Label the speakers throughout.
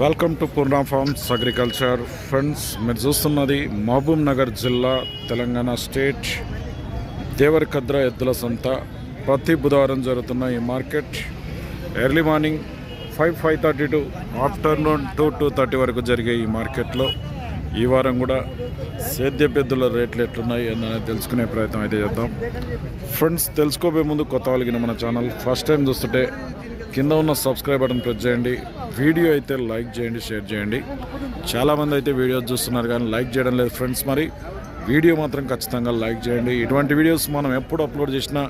Speaker 1: Welcome to Purna farms agriculture friends మీరు చూస్తున్నది మహబూబ్ నగర్ జిల్లా తెలంగాణ స్టేట్ దేవరకద్ర ఎద్దుల సంత. ప్రతి బుధవారం జరుగుతున్న ఈ market early morning five five thirty to afternoon two two thirty వరకు జరిగే ఈ మార్కెట్లో ఈ వారం కూడా సేద్య పెద్దల రేట్లు ఎట్లున్నాయి అనేది తెలుసుకునే ప్రయత్నం అయితే చేద్దాం. ఫ్రెండ్స్ తెలుసుకోబోయే ముందు కొత్త వాళ్ళకి మన ఛానల్. ఫస్ట్ టైం చూస్తుంటే కింద ఉన్న సబ్స్క్రైబ్ బటన్ ప్రెస్ చేయండి. వీడియో అయితే లైక్ చేయండి షేర్ చేయండి. చాలామంది అయితే వీడియోస్ చూస్తున్నారు కానీ లైక్ చేయడం లేదు ఫ్రెండ్స్ మరి. వీడియో మాత్రం ఖచ్చితంగా లైక్ చేయండి. ఇటువంటి వీడియోస్ మనం ఎప్పుడు అప్లోడ్ చేసినా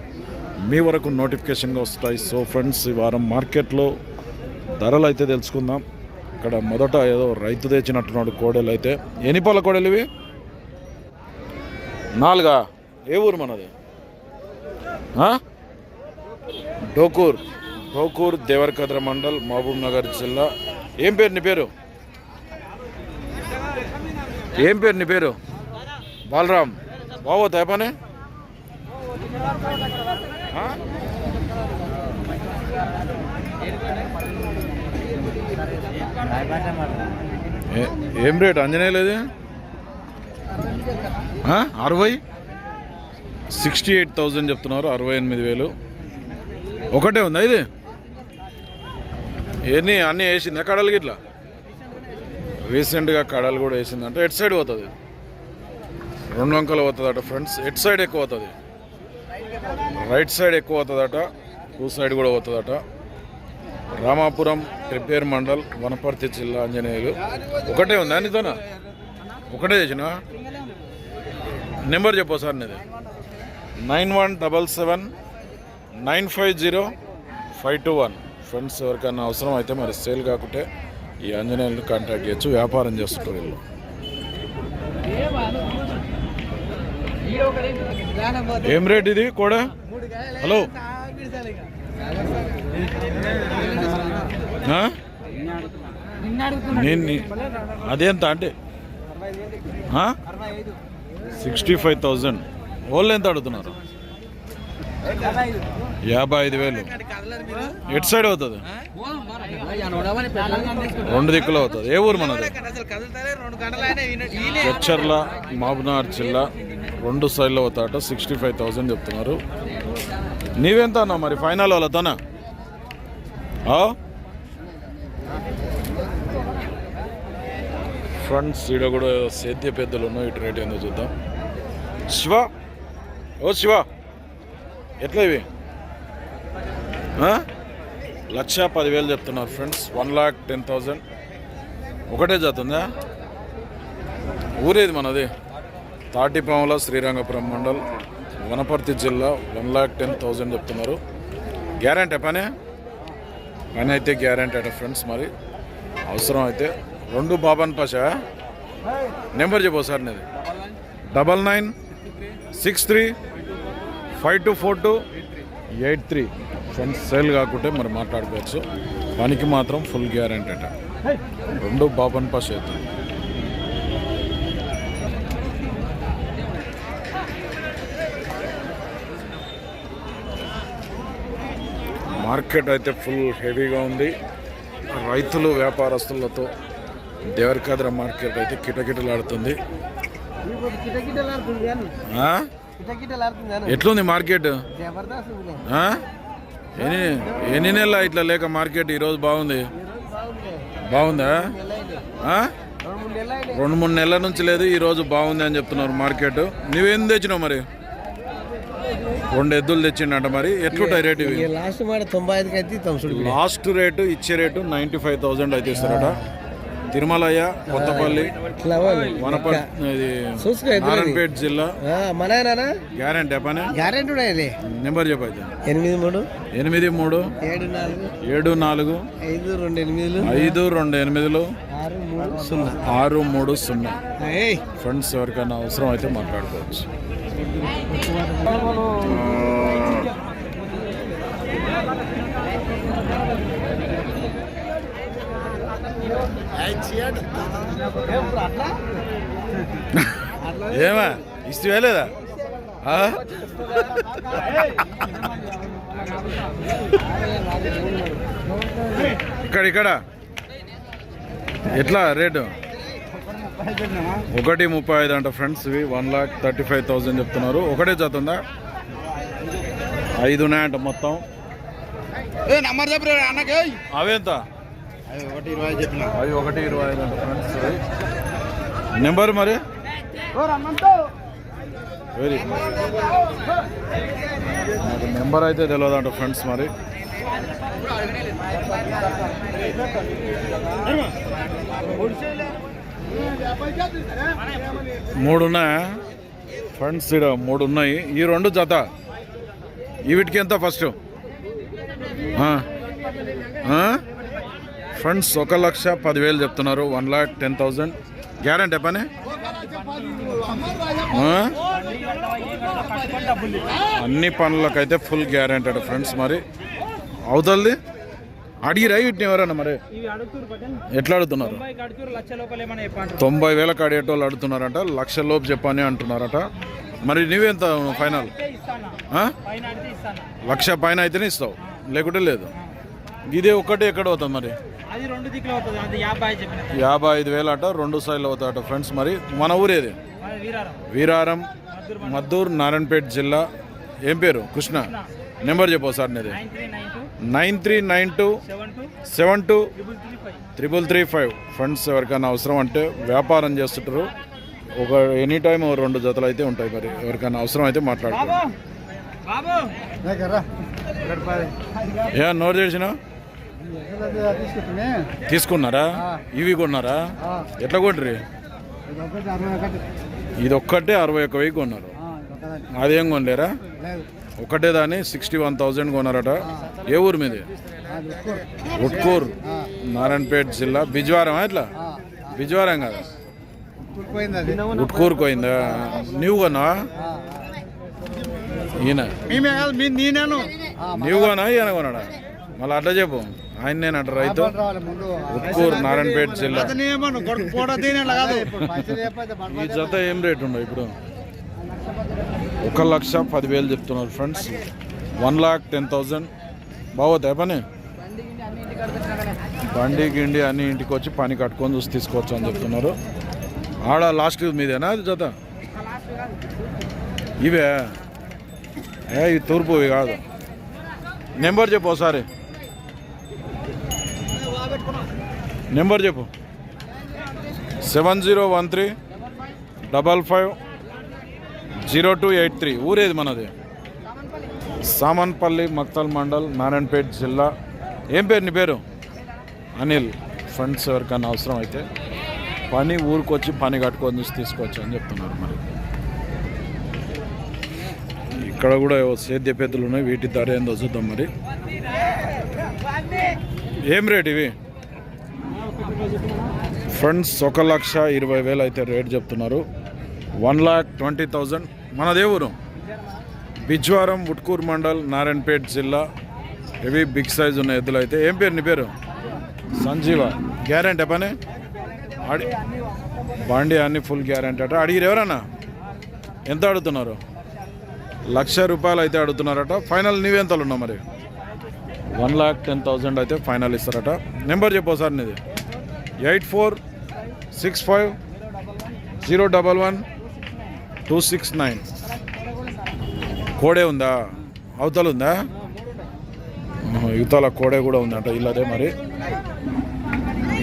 Speaker 1: మీ వరకు నోటిఫికేషన్గా వస్తాయి. సో ఫ్రెండ్స్ ఈ వారం మార్కెట్లో ధరలు అయితే తెలుసుకుందాం. ఇక్కడ మొదట ఏదో రైతు తెచ్చినట్టున్నాడు కోడలు అయితే. ఎన్ని పాల కోడలు ఇవి? నాలుగా? ఏ ఊరు మనది? డోకూర్. డోకూర్ దేవరకద్ర మండల్ మహబూబ్ నగర్ జిల్లా. ఏం పేరు నీ పేరు? ఏం పేరు నీ పేరు? బాలరామ్ బాగోతాయి పని ఏం రేట్? అంజనేయలేదు అరవై? సిక్స్టీ ఎయిట్ థౌజండ్ చెప్తున్నారు అరవై ఎనిమిది వేలు. ఒకటే ఉందా ఇది? ఎన్ని అన్నీ వేసిందా. కడలు గిట్లా? రీసెంట్గా కడలు కూడా వేసింది అంటే ఎట్ సైడ్ పోతుంది? రెండు వంకలు పోతుందట ఫ్రెండ్స్. ఎట్ సైడ్ ఎక్కువ అవుతుంది రైట్ సైడ్ ఎక్కువ అవుతుందట టూ సైడ్ కూడా పోతుందట. రామాపురం రిపేర్ మండల్ వనపర్తి జిల్లా ఆంజనేయులు. ఒకటే ఉందా నీతోనా? ఒకటే చేసిన? నెంబర్ చెప్పు సార్ నీది. Nine one double seven nine five zero five two one. Friends ఎవరికైనా అవసరం అయితే మరి సేల్ కాకుంటే ఈ ఆంజనేయులను కాంటాక్ట్ చేయొచ్చు వ్యాపారం చేస్తుంటారు వీళ్ళు. ఏం రేట్ ఇది కూడా? హలో. నేను అదేంత అంటే? సిక్స్టీ ఫైవ్ థౌజండ్ వాళ్ళు ఎంత అడుగుతున్నారు? యాభై ఐదు వేలు. ఎటు సైడ్ అవుతుంది? రెండు దిక్కులు అవుతుంది. ఏ ఊరు మనది? చర్చర్ల మహబూబ్నగర్ జిల్లా రెండు సైడ్లో అవుతాట సిక్స్టీ ఫైవ్ థౌజండ్ చెప్తున్నారు. నీవెంత అన్నా మరి? ఫైనల్ వాళ్ళతోనా ఫ్రెండ్స్ ఈడ కూడా సేద్య పెద్దలు ఉన్నాయి. ఇటు రేట్ ఏందో చూద్దాం. శివ? ఓ శివ! ఎట్లా ఇవి? లక్ష పదివేలు చెప్తున్నారు friends. One lakh ten thousand ఒకటే జాతుందా ఊరేది మనది. తాటిపాముల శ్రీరంగపురం మండల్ వనపర్తి జిల్లా వన్ లాక్ టెన్ థౌజండ్ చెప్తున్నారు. గ్యారంటీ పనే? పని అయితే గ్యారంటీ అట ఫ్రెండ్స్ మరి. అవసరం అయితే. రెండు బాబాన్ పాషా నెంబర్ చెప్పు సార్ నేను double nine six three five two four two eight three. Friends sale కాకుంటే మరి మాట్లాడుకోవచ్చు. పనికి మాత్రం ఫుల్ గ్యారంటీ అట. రెండు బాబన్ పాస్ అవుతుంది మార్కెట్ అయితే ఫుల్ హెవీగా ఉంది. రైతులు వ్యాపారస్తులతో దేవరకాద్ర మార్కెట్ అయితే కిటకిటలాడుతుంది? ఎట్లుంది మార్కెట్? ఎన్ని ఎన్ని నెలలు ఇట్లా లేక మార్కెట్ ఈరోజు బాగుంది? బాగుందా? రెండు మూడు నెలల నుంచి లేదు ఈరోజు బాగుంది అని చెప్తున్నారు మార్కెట్. నువ్వేం తెచ్చినావు మరి? రెండు ఎద్దులు తెచ్చిండట మరి. ఎట్లుంటాయి రేటు ఇవి?
Speaker 2: లాస్ట్ మాట తొంభై ఐదుకి అయితే
Speaker 1: లాస్ట్ రేటు ఇచ్చే రేటు నైంటీ ఫైవ్ థౌజండ్ అయితే ఇస్తారట. తిరుమలయ్య కొత్తపల్లి. నారాయణపేట జిల్లా.
Speaker 2: మన
Speaker 1: గ్యారంటీ పని
Speaker 2: గ్యారెంటీ ఉన్నాయి
Speaker 1: నెంబర్ చెప్పైతే
Speaker 2: ఎనిమిది మూడు.
Speaker 1: ఎనిమిది మూడు.
Speaker 2: ఏడు నాలుగు.
Speaker 1: ఏడు నాలుగు.
Speaker 2: ఐదు రెండు ఎనిమిదిలు.
Speaker 1: ఐదు రెండు ఎనిమిదిలు.
Speaker 2: ఆరు మూడు సున్నా.
Speaker 1: ఆరు మూడు సున్నా. ఫ్రెండ్స్ ఎవరికైనా అవసరం అయితే మాట్లాడుకోవచ్చు. ఏమా? ఇస్తే లేదా ఆ? ఇక్కడ ఇక్కడ. ఎట్లా రేటు? ఒకటి ముప్పై ఐదు అంట ఫ్రెండ్స్ ఇవి. One lakh thirty five thousand చెప్తున్నారు. ఒకటే ఉందా? ఐదు ఉన్నాయంట మొత్తం. అవేంత అవి ఒకటి ఇరవై ఐదు అంట ఫ్రెండ్స్ నెంబర్ మరి? వెరీ నాకు నెంబర్ అయితే తెలియదు అంట ఫ్రెండ్స్ మరి. మూడు ఉన్నాయా ఫ్రెండ్స్ ఇక్కడ మూడు ఉన్నాయి ఈ రెండు జత. వీటికి ఎంత ఫస్ట్? ఫ్రెండ్స్ ఒక లక్ష పదివేలు చెప్తున్నారు. One lakh ten thousand. Guarantee పని? అన్ని పనులకైతే ఫుల్ గ్యారంటీ ఫ్రెండ్స్ మరి. అవుతుంది అడిగిరా వీటిని ఎవరన్నా మరి. ఎట్లా అడుగుతున్నారు? తొంభై వేలకు అడిగేటోళ్ళు అడుగుతున్నారట లక్ష లోపు చెప్పని అంటున్నారట. మరి నువ్వెంత ఫైనల్? లక్ష పైన అయితేనే ఇస్తావు లేకుంటే లేదు. ఇదే ఒక్కటే ఎక్కడ అవుతుంది మరి?
Speaker 3: అది రెండు దిక్కులు అవుతుంది అది యాభై చెప్పిన
Speaker 1: యాభై ఐదు వేలు అట రెండు సైడ్లు అవుతాయట ఫ్రెండ్స్ మరి. మన ఊరేది
Speaker 3: వీరారం.
Speaker 1: వీరారం మద్దూర్ నారాయణపేట జిల్లా. ఏం పేరు? కృష్ణ. నెంబర్ చెప్పు సార్ నీది.
Speaker 3: Nine three nine two.
Speaker 1: Nine three nine two
Speaker 3: seven two.
Speaker 1: Triple three five. Friends ఎవరికైనా అవసరం అంటే వ్యాపారం చేస్తుంటారు. ఒక ఎనీ టైం రెండు జతలు అయితే ఉంటాయి మరి. ఎవరికైనా అవసరం అయితే మాట్లాడుకోండి.
Speaker 3: బాబు!
Speaker 1: ఏ నోట్ చేసిన తీసుకున్నారా? ఇవి కొన్నారా? ఎట్లా కొట్టరి ఇది ఒక్కటే అరవై ఒక్క వెయ్యి కొన్నారు. అదేం కొనలేరా? ఒకటే దాన్ని సిక్స్టీ వన్ థౌజండ్ కొన్నారట. ఏ ఊరు మీది? ఉట్కూర్. నారాయణపేట జిల్లా. బిజ్వారం ఎట్లా? బిజ్వారం కదా? ఉట్కూరు పోయిందా నీవు కొన్నావా? ఈయన. నీవు కొనా ఈయన కొన్నాడా? మళ్ళీ అట్లా చెప్పు. ఆయన నేనంట రైతు ఉట్కూరు నారాయణపేట జిల్లా. ఈ జత ఏం రేట్ ఉండవు ఇప్పుడు? ఒక లక్ష పదివేలు చెప్తున్నారు friends. One lakh ten thousand. బాగోతాయి పని? బండి గిండి అన్ని ఇంటికి వచ్చి పని కట్టుకొని చూసి తీసుకోవచ్చు అని చెప్తున్నారు. ఆడ లాస్ట్ మీదేనా అది జత? ఇవే? ఏ ఇవి తూర్పు ఇవి కాదు. నెంబర్ చెప్పు ఒకసారి. నెంబర్ చెప్పు. Seven zero one three double five zero two eight three. ఊరేది మనది? సామన్పల్లి మక్తల్ మండల్ నారాయణపేట జిల్లా. ఏం పేరు నీ పేరు? అనిల్. ఫండ్స్ ఎవరికైనా అవసరం అయితే పని ఊరికొచ్చి పని కట్టుకొని తీసుకోవచ్చు అని చెప్తున్నారు మరి. ఇక్కడ కూడా ఏవో సేద్య పెద్దలు ఉన్నాయి వీటి ధర ఏందో చూద్దాం మరి. ఏం రేట్ ఇవి? ఫ్రెండ్స్ ఒక లక్ష ఇరవై వేలు అయితే రేట్ చెప్తున్నారు. One lakh twenty thousand. మనదే ఊరు బిజ్వారం ఉట్కూరు మండల్ నారాయణపేట్ జిల్లా. ఇవి బిగ్ సైజ్ ఉన్న ఎద్దులు అయితే. ఏం పేరు నీ పేరు? సంజీవ. గ్యారంటీ పని? అడి బండి అన్ని ఫుల్ గ్యారంటీ అట. అడిగిరు ఎవరన్నా? ఎంత అడుగుతున్నారు? లక్ష రూపాయలు అయితే అడుగుతున్నారట. ఫైనల్ నీవెంతలు ఉన్నావు మరి? వన్ లాక్ టెన్ థౌజండ్ అయితే ఫైనల్ ఇస్తారట. నెంబర్ చెప్పు సార్ నీది. Eight four six five zero double one two six nine. కోడే ఉందా? అవతల ఉందా? యువతల కోడే కూడా ఉందంట ఇల్లదే మరి.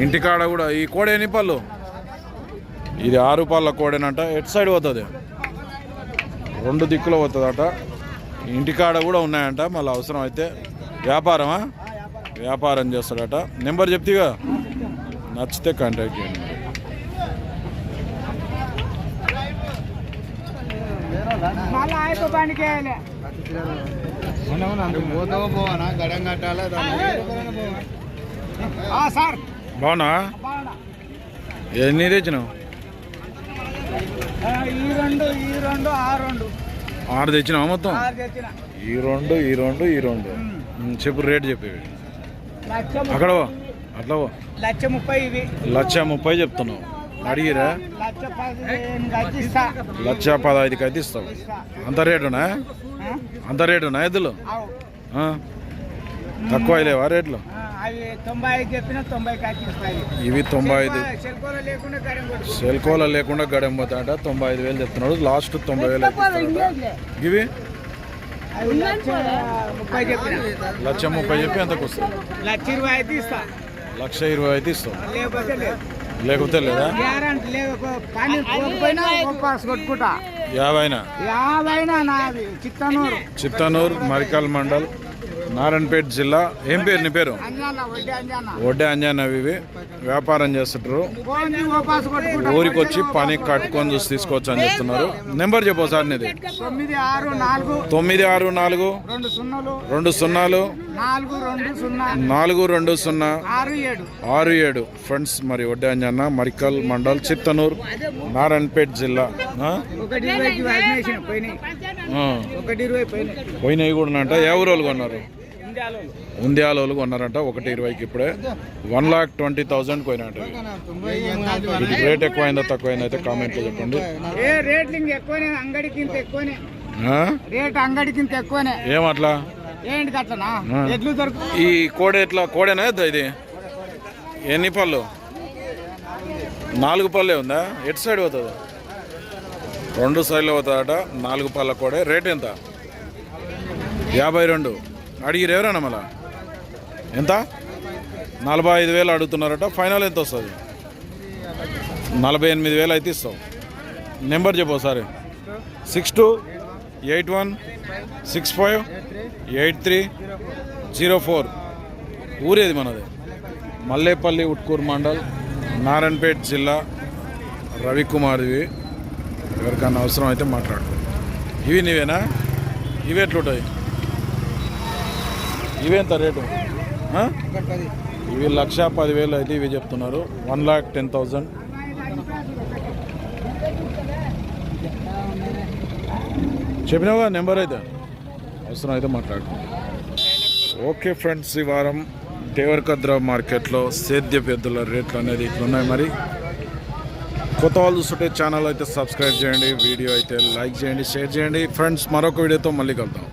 Speaker 1: ఇంటికాడ కూడా ఈ కోడే ఎన్ని పళ్ళు? ఇది ఆరు పళ్ళ కోడేనంట ఎటు సైడ్ పోతుంది? రెండు దిక్కులో పోతుందట. ఇంటికాడ కూడా ఉన్నాయంట మళ్ళీ అవసరం అయితే వ్యాపారమా? వ్యాపారం చేస్తాడట. నెంబర్ చెప్తీగా. నచ్చితే కాంటాక్ట్ చేయండి బాగున్నా ఎన్ని తెచ్చినావు?
Speaker 3: ఈ రెండు ఈ రెండు ఆ రెండు.
Speaker 1: ఆరు తెచ్చినావా మొత్తం? ఈ రెండు ఈ రెండు ఈ రెండు. చెప్పు రేట్ చెప్పేవి అక్కడ అట్లా.
Speaker 3: లక్ష ముప్పై ఇవి.
Speaker 1: లక్ష ముప్పై చెప్తున్నావు. అడిగిరా?
Speaker 3: లక్ష
Speaker 1: పదహైదుకి అయితే ఇస్తావు అంత రేటునా? అంత రేటునా ఎద్దులు? తక్కువ లేవా రేట్లు? ఇవి తొంభై ఐదు.
Speaker 3: సెల్కోల లేకుండా
Speaker 1: గడెం పోతాట తొంభై ఐదు వేలు చెప్తున్నాడు. లాస్ట్ తొంభై వేలు అయితే ఇవి
Speaker 3: లక్ష ముప్పై
Speaker 1: చెప్పి ఎంతకు వస్తుంది
Speaker 3: లక్ష ఇరవై అయితే ఇస్తా.
Speaker 1: లక్ష ఇరవై అయితే ఇస్తాం.
Speaker 3: లేకపోతే లేదు.
Speaker 1: యాభైనా?
Speaker 3: యాభైనా చిత్తనూరు.
Speaker 1: చిత్తనూరు మరికల్ మండల్. నారాయణపేట జిల్లా ఏం పేరు నీ పేరు
Speaker 3: వడ్డీ అంజానా
Speaker 1: వడ్డే అంజానవి ఇవి వ్యాపారం చేస్తుంటారు ఊరికి వచ్చి పని కట్టుకొని చూసి తీసుకోవచ్చు అని చెప్తున్నారు నెంబర్ చెప్పు సార్ నీది
Speaker 3: తొమ్మిది ఆరు నాలుగు రెండు సున్నాలు నాలుగు రెండు సున్నా ఆరు ఏడు
Speaker 1: ఫ్రెండ్స్ మరి వడ్డే అంజన్న మరికల్ మండల్ చిత్తనూరు నారాయణపేట జిల్లా
Speaker 3: పోయినాయి
Speaker 1: కూడా అంట ఏ ఊరు వాళ్ళు కొన్నారు
Speaker 3: ఇండియాలో
Speaker 1: ఉంద్యాల వాళ్ళు కొన్నారంట ఒకటి ఇరవైకి ఇప్పుడే. వన్ లాక్ ట్వంటీ థౌజండ్ పోయినట్టు ఇది రేట్ ఎక్కువైందో తక్కువైందో అయితే కామెంట్లో చెప్పండి?
Speaker 3: రేట్ అంగడికి ఎక్కువనే
Speaker 1: ఏమట్లా
Speaker 3: ఏంటి అట్లనా
Speaker 1: ఆ.
Speaker 3: ఎట్లు దొరుకు
Speaker 1: ఈ కోడె ఎట్లా? కోడేనా ఇది? ఎన్ని పళ్ళు? నాలుగు పళ్ళే ఉందా? ఎటు సైడ్ పోతుంది? రెండు సైడ్లో పోతుందట నాలుగు పళ్ళ కోడే. రేట్ ఎంత? యాభై రెండు. అడిగిరు ఎవరైనా మళ్ళా? ఎంత? నలభై ఐదు వేలు అడుగుతున్నారట ఫైనల్ ఎంత వస్తుంది? నలభై ఎనిమిది వేలు అయితే ఇస్తావు. నెంబర్ చెప్పు ఒకసారి. Six two eight one six five eight three zero four. ఊరేది మనది? మల్లేపల్లి ఉట్కూరు మండల్ నారాయణపేట్ జిల్లా రవికుమార్వి ఎవరికన్నా అవసరం అయితే మాట్లాడు. ఇవి నీవేనా? ఇవి ఎట్లుంటాయి? ఇవి ఎంత రేటు? ఇవి లక్ష పదివేలు అయితే ఇవి చెప్తున్నారు. One lakh ten thousand. చెప్పినావా number అయితే? అవసరం అయితే మాట్లాడు ఓకే ఫ్రెండ్స్ ఈ వారం దేవరకద్ర మార్కెట్లో సేద్య పెద్దల రేట్లు అనేది ఇట్లున్నాయి మరి. కొత్త వాళ్ళు చూస్తుంటే ఛానల్ అయితే సబ్స్క్రైబ్ చేయండి వీడియో అయితే లైక్ చేయండి షేర్ చేయండి. ఫ్రెండ్స్ మరొక వీడియోతో మళ్ళీ కలుద్దాం.